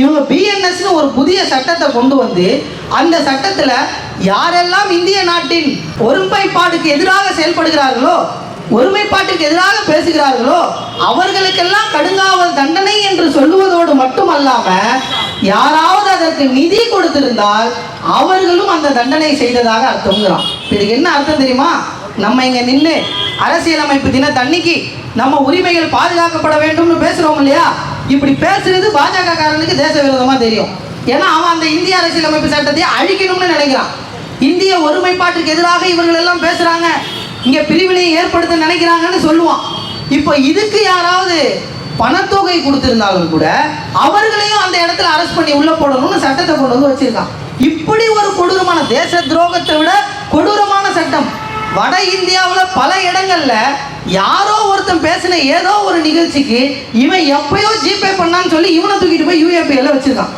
இவங்க பிஎன்எஸ்னு ஒரு புதிய சட்டத்தை கொண்டு வந்து அந்த சட்டத்தில் யாரெல்லாம் இந்திய நாட்டின் ஒருமைப்பாட்டுக்கு எதிராக செயல்படுகிறார்களோ ஒருமைப்பாட்டுக்கு எதிராக பேசுகிறார்களோ அவர்களுக்கெல்லாம் கடுங்காவல் தண்டனை என்று சொல்லுவதோடு மட்டுமல்லாம யாராவது அதற்கு நிதி கொடுத்திருந்தால் அவர்களும் அந்த தண்டனை செய்ததாக அர்த்தம்ங்கிறான். இதுக்கு என்ன அர்த்தம் தெரியுமா? நம்ம இங்க நின்று அரசியலமைப்பு தினத்தன்னைக்கு நம்ம உரிமைகள் பாதுகாக்கப்பட வேண்டும்னு பேசுறோம் இல்லையா? இப்படி பேசுறது பாஜக காரனுக்கு தேச விரோதமா தெரியும். ஏன்னா அவன் அந்த இந்திய அரசியலமைப்பு சட்டத்தை அழிக்கணும்னு நினைக்கிறான். இந்திய ஒருமைப்பாட்டுக்கு எதிராக இவர்கள் எல்லாம் பேசுறாங்க. இங்க பிரிவினையை ஏற்படுத்த நினைக்கிறாங்கன்னு சொல்லுவான். இப்போ இதுக்கு யாராவது பணத்தொகை கொடுத்திருந்தாலும் கூட அவர்களையும் அந்த இடத்துல அரெஸ்ட் பண்ணி உள்ள போடணும்னு சட்டத்தை கொண்டு வந்து வச்சிருக்கான். இப்படி ஒரு கொடூரமான தேச துரோகத்தை விட கொடூர வட இந்தியாவில் பல இடங்களில் யாரோ ஒருத்தன் பேசின ஏதோ ஒரு நிகழ்ச்சிக்கு இவன் எப்பயோ ஜிபே பண்ணான்னு சொல்லி இவனை தூக்கிட்டு போய் யூஏபிஎல்ல வச்சிருக்கான்.